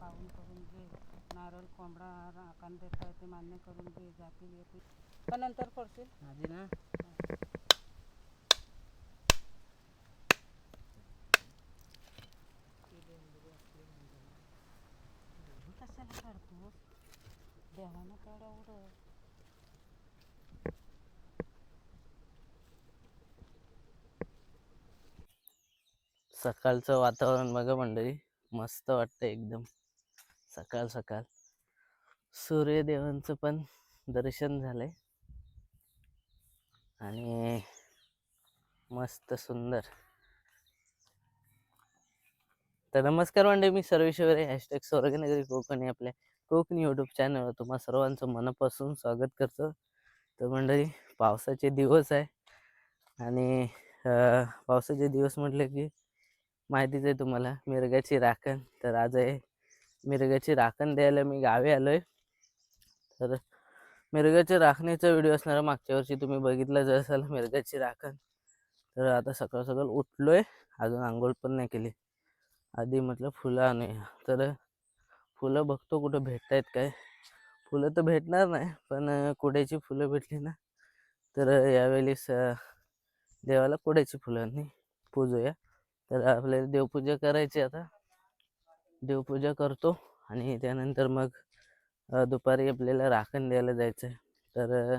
पाहून करून घे. नारळ कोंबडा राखण देता ते मान्य करून घे. जातील येतील. पण नंतर पडशील आधी ना. एवढी कशाला काढतोस देवानं काढ एवढं सकाळचं वातावरण बघा मंडळी. मस्त वाटतं एकदम. सकाळ सकाळ सूर्यदेवांचं पण दर्शन झालंय. आणि मस्त सुंदर. तर नमस्कार मंडळी मी सर्वेश्वर हॅशटॅग स्वर्गनगरी कोकणी आपल्या कोकणी यूट्यूब चॅनलवर तुम्हा सर्वांचं मनापासून स्वागत करतो. तर मंडळी पावसाचे दिवस आहे. आणि पावसाचे दिवस म्हटले की माहितीच आहे तुम्हाला मिरगाची राखण. तर आज आहे मिरगाची राखण द्यायला मी गावी आलो आहे तर मिरगाच्या राखणीचा व्हिडिओ असणार मागच्या वर्षी तुम्ही बघितलंच असाल मिरगाची राखण. तर आता सकाळ सकाळ उठलो आहे अजून आंघोळ पण नाही केली. आधी म्हटलं फुलं आणूया तर फुलं बघतो कुठं भेटत आहेत काय. फुलं तर भेटणार नाही पण कुड्याची फुलं भेटली ना. तर यावेळी यावेळेस देवाला कुड्याची फुलांनी पूजूया. तर आपल्याला देवपूजा करायची आता. देवपूजा करतो आणि त्यानंतर मग दुपारी आपल्याला राखण द्यायला जायचं आहे तर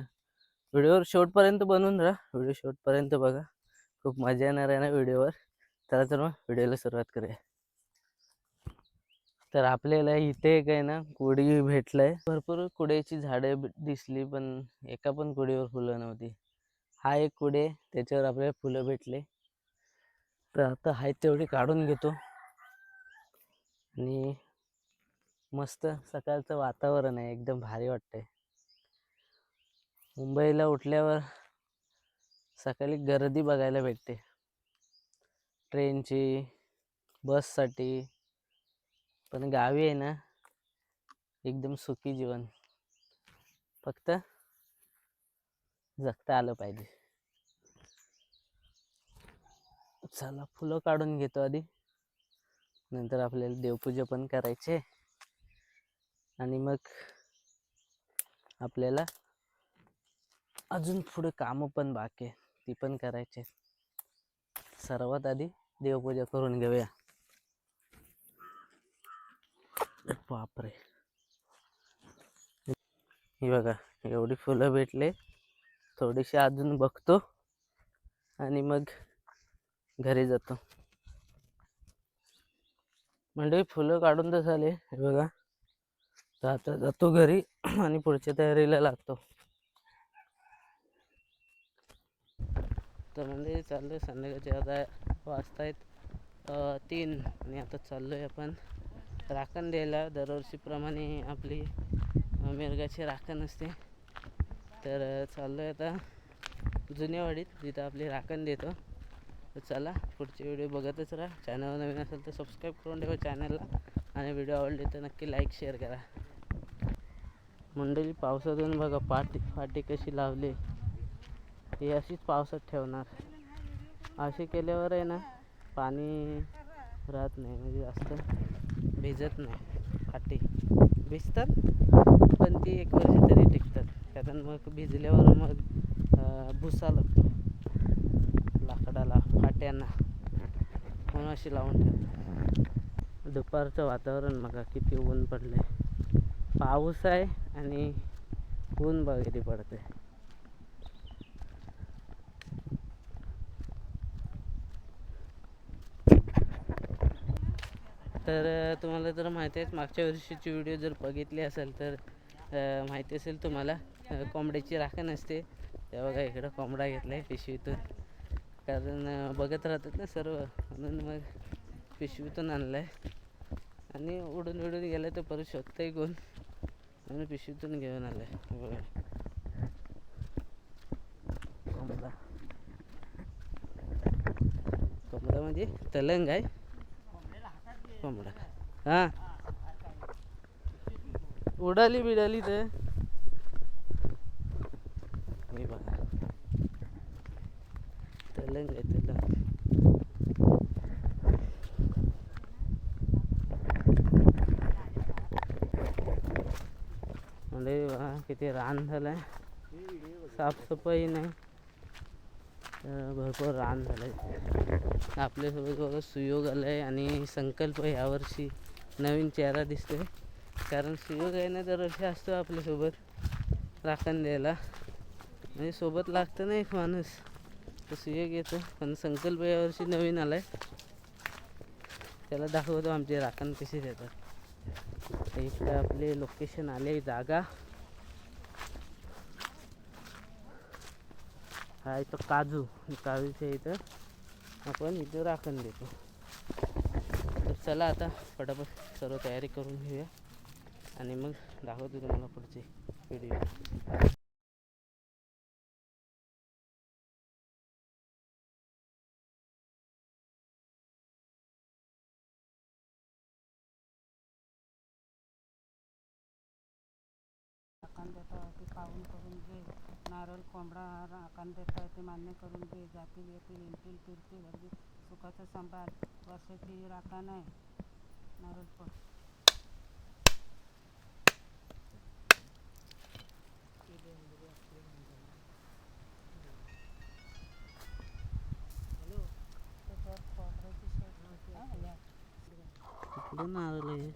व्हिडिओवर शेवटपर्यंत बनवून राहा. व्हिडिओ शेवटपर्यंत बघा. खूप मजा येणार आहे ना व्हिडिओवर. चला तर मग व्हिडिओला सुरुवात करूया. तर आपल्याला इथे एक आहे ना कुडी भेटलंय. भरपूर कुड्याची झाडे दिसली पण एका पण कुडीवर फुलं नव्हती. हा एक कुडे त्याच्यावर आपल्याला फुलं भेटले. तर आता हाय तेवढी काढून घेतो. आणि मस्त सकाळचं वातावरण आहे एकदम भारी वाटतंय. मुंबईला उठल्यावर सकाळी गर्दी बघायला भेटते. ट्रेनची बससाठी पण गावी आहे ना एकदम सुखी जीवन. फक्त जगता आलं पाहिजे. चला फुलं काढून घेतो आधी. नंतर आपल्याला देवपूजा पण करायचे आणि मग आपल्याला अजून पुढे कामं पण बाकी आहे ती पण करायचे सर्वात आधी देवपूजा करून घेऊया. बापरे. ही बघा एवढी फुलं भेटले. थोडीशी अजून बघतो. आणि मग घरी जातो. म्हणजे फुलं काढून तर झाले. हे बघा. तर आता जातो घरी आणि पुढच्या तयारीला लागतो. तर म्हणजे चाललो आहे संध्याकाळचे आता वाजता आहेत तीन. आणि आता चाललो आहे आपण राखण द्यायला. दरवर्षीप्रमाणे आपली मिरगाची राखण असते. तर चाललो आहे आता जुन्यावाडीत जिथं आपली राखण देतो. तर चला पुढचे व्हिडिओ बघतच राहा. चॅनलवर नवीन असेल तर सबस्क्राईब करून ठेवा चॅनलला आणि व्हिडिओ आवडले तर नक्की लाईक शेअर करा. मंडळी पावसातून बघा पाटी फाटी कशी लावली. ही अशीच पावसात ठेवणार. अशी केल्यावर आहे ना पाणी राहत नाही. म्हणजे जास्त भिजत नाही. फाटी भिजतात पण ती एक वर्ष तरी टिकतात. कारण मग भिजल्यावर मग भुसा लागतो. लाकडाला फाट्यांना. कोणाशी लावून ठेवतो दुपारचं वातावरण बघा किती ऊन पडलंय. पाऊस आहे आणि ऊन बघितली पडते तर तुम्हाला तर माहिती आहे मागच्या वर्षीची व्हिडिओ जर बघितली असेल तर माहिती असेल तुम्हाला. कोंबड्याची राखण असते. त्या बघा इकडं कोंबडा घेतला आहे पिशवीतून. कारण बघत राहतात ना सर्व. म्हणून मग पिशवीतून आणलं आहे आणि उडून उडून गेलं तर परत शोधतंय कोण. म्हणून पिशवीतून घेऊन आलं आहे बघा कोंबडा कोंबडा म्हणजे तलंग आहे. कोंबडा हां. उडाली बिडाली तर. हे बघा. तलंग आहे तलंग म्हणजे बघा किती रान झालं आहे साफसफाई नाही. तर भरपूर रान झालं आहे आपल्यासोबत बघा सुयोग आलाय आहे आणि संकल्प यावर्षी नवीन चेहरा दिसतोय. कारण सुयोग आहे ना दरवर्षी असतो आपल्यासोबत राखण द्यायला. म्हणजे सोबत लागतं ना एक माणूस. तो सुयोग येतो. पण संकल्प यावर्षी नवीन आलाय. त्याला दाखवतो आमचे राखण कसे देतात. इकडे आपले लोकेशन आले जागा. हा इथं काजू काजूच्या इथं आपण इथं राखण देतो. तर चला आता पटापट सर्व तयारी करून घेऊया. आणि मग दाखवतो तुम्हाला पुढचे व्हिडिओ देता ते पाहून करून घे. नारळ कोंबडा राखण देता ते मान्य करून घे. जातील येतील येतील फिरतील. अगदी सुखाचं सांभाळ वर्षाची राखण आहे नारळ पण त्याच्यावर खोबऱ्याची शेत हा, या. कुठून आलं हे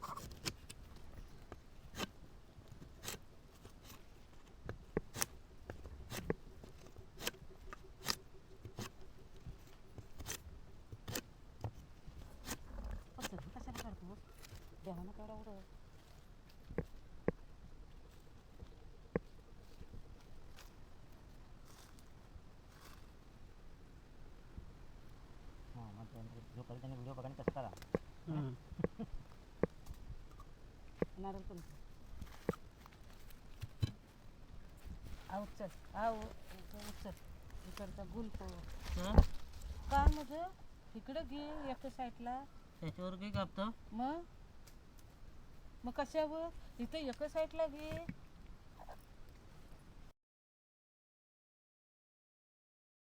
असं तू कशाला काढतो देवानं काढा एवढं व्हिडिओ बघा कसं करा. नारळ पण आऊ चल आऊ चल इकडचा गुल पो हं? का म्हणजे इकडं घे एका साईडला त्याच्यावर काही कापतो मग मग कशावर? इथं एका साईडला घे.